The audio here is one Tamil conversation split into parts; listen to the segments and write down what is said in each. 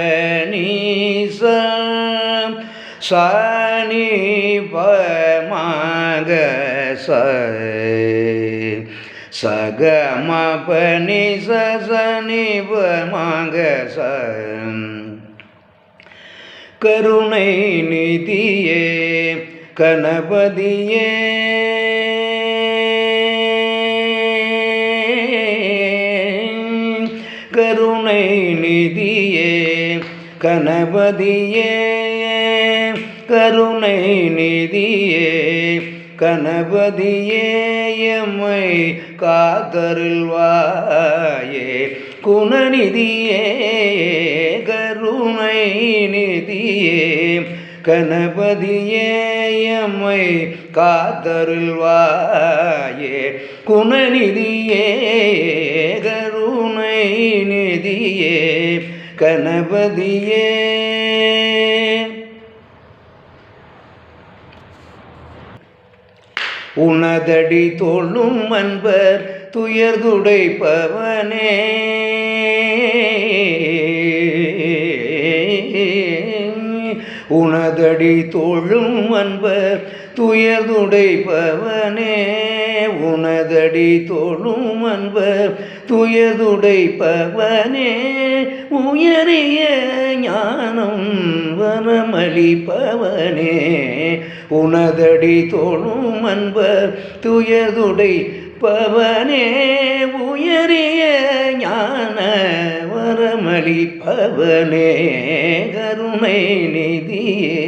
சகமாபனீச சனி பமாக ச சகமபனி சனி பமாக ச கருணை நிதியே கணபதியே கருணை நிதியே கணபதியே கருணை நிதியே கணபதியே எம்மை காத்தருள்வாயே. குணநிதியே கருணை நிதியே கணபதியே எம்மை காத்தருள்வாயே. குணநிதியே நிதியே கணபதியே. உனதடி தோழும் அன்பர் துயர்துடைப்பவனே. உனதடி தோழும் அன்பர் துயர்துடைப்பவனே உனதடி தோழும் அன்பர் துயர்துடைப்பவனே உயரிய ஞானம் வரமளிப்பவனே உனதடி தோழும் அன்பர் துயதுடை பவனே உயரிய ஞான வரமளிப்பவனே கருணை நிதியே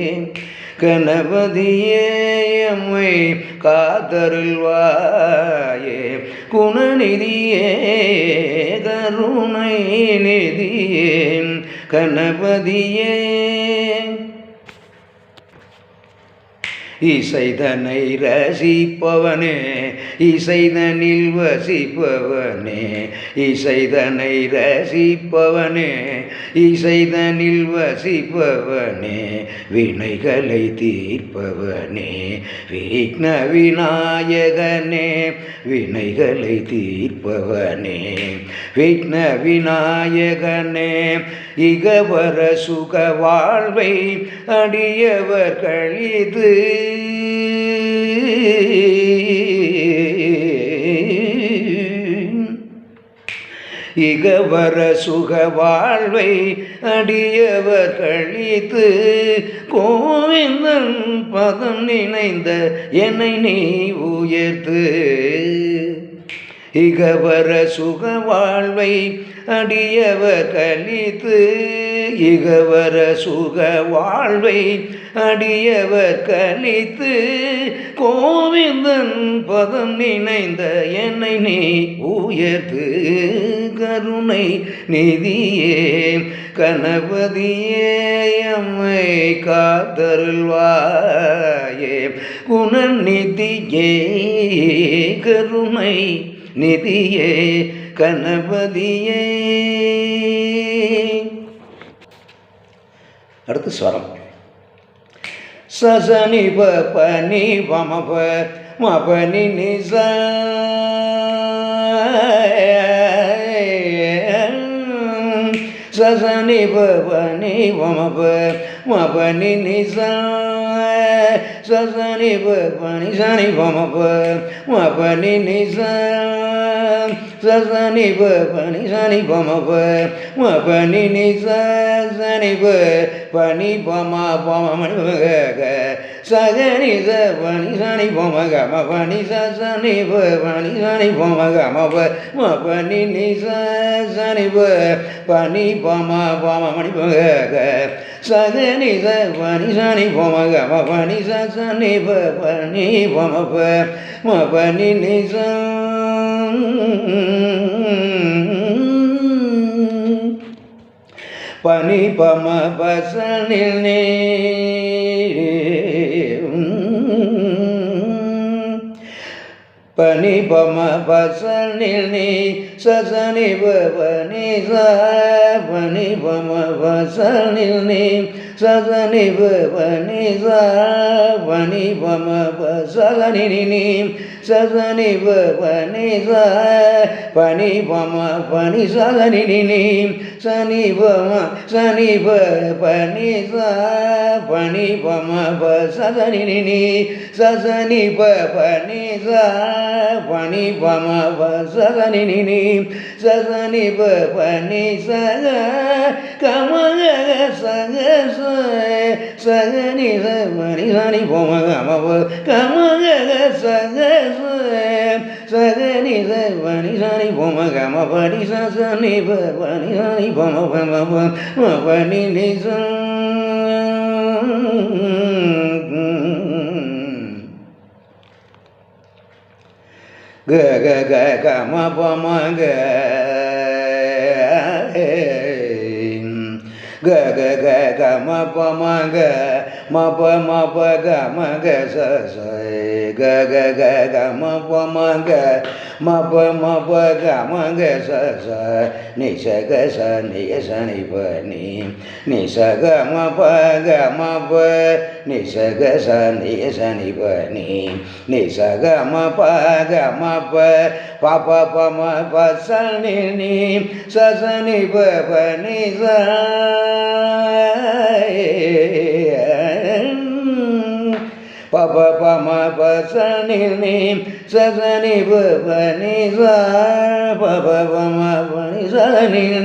கணபதியேயம்மை காதருள்வாயே. குணநிதியே கருணை நிதியே. கணபதியே இசைதனை ரசிப்பவனே இசைதனில் வசிப்பவனே இசைதனை ரசிப்பவனே இசைதனில் வசிப்பவனே வினைகளை தீர்ப்பவனே விக்ன விநாயகனே வினைகளை தீர்ப்பவனே விக்ன விநாயகனே இகவர சுக வாழ்வை அடியவர்கள் இது. இகவர சுக வாழ்வை அடியவர் கழித்து கோவிந்தன் பதம் நினைந்த என்னை நீ உயர்த்து. இகவர சுக வாழ்வை அடியவர் கழித்து இகவர சுக வாழ்வை அடியவர் கழித்து கோவிந்தன் பதம் நினைந்த என்னை நீ உயர்த்து கருணை நிதியே கணபதியே அம்மை காத்தருள்வாயே குணநிதியே கருணை நிதியே கணபதியே. அடுத்து ஸ்வரம். சசனி ப பனி பம மபனி நிச. சசனி ப பனி மபனி நிச சசனி ப சனி பம மபனி நிச சசனி ப சனி பம மபனி நிச சனி ப பனி பம பம மணி சகனி ச பனி சனி பம க ச சனி ப பனி சனி பம க ம நி ச சனி ப பனி பம பம மணி சகனி ச பனி சனி ச சனி ப பனி ப நி ச பனி பம பசனில் நீ பனி பம பசனில் நீ சசனி பனி ச பனி பம பசனில் நீ சசனி பனி பனி பம ப சசனி நினி சசனி பனி பனி பம பனி சசனி நினி சனி பம சனி ப பனி பனி பம ப சசனி நினி சசனி ப பனி பனி பம ப சசனி நினி சசனி ப பனி சக கமக சக சகனி சமணி சனி பொம கமப கமக சக சகனி சமணி சனி பொம கம படி சனி பனி சனி பொம பம நிச க க க க ம ப ம க க க க க ம ப ம க. ம ப ம ப க ம க ச ச க க க க ம ப ம க ம ப ம ப க ம க ச ச நி ச க ச நி ய ச நி ப நி நி ச க ம ப க ம ப நி ச க ச நி ய ச நி ப நி நி ச க ம ப க ம ப ப ப ப ம ப ச நி நி ச ச நி ப ப நி ச ப ப ப ம ப ச ச ச நி ப ப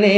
நி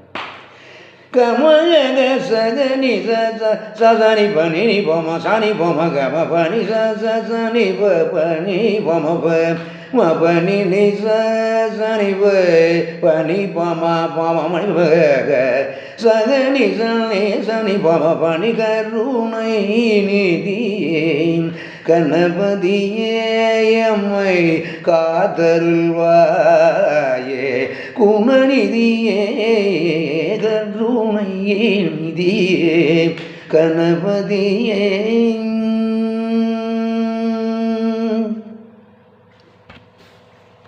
வேண்டியதான் கமக சகனி சனி பனி போம சனி போம கம பனி சனி பனி போம ப ம பனி நி சனி பனி பம போம மணி க சகனி சனி சனி போம பனி கருணை நிதியே கணபதியே எம்மை காத்தருள்வாயே குணநிதியே கருணையே நிதியே கணபதியே.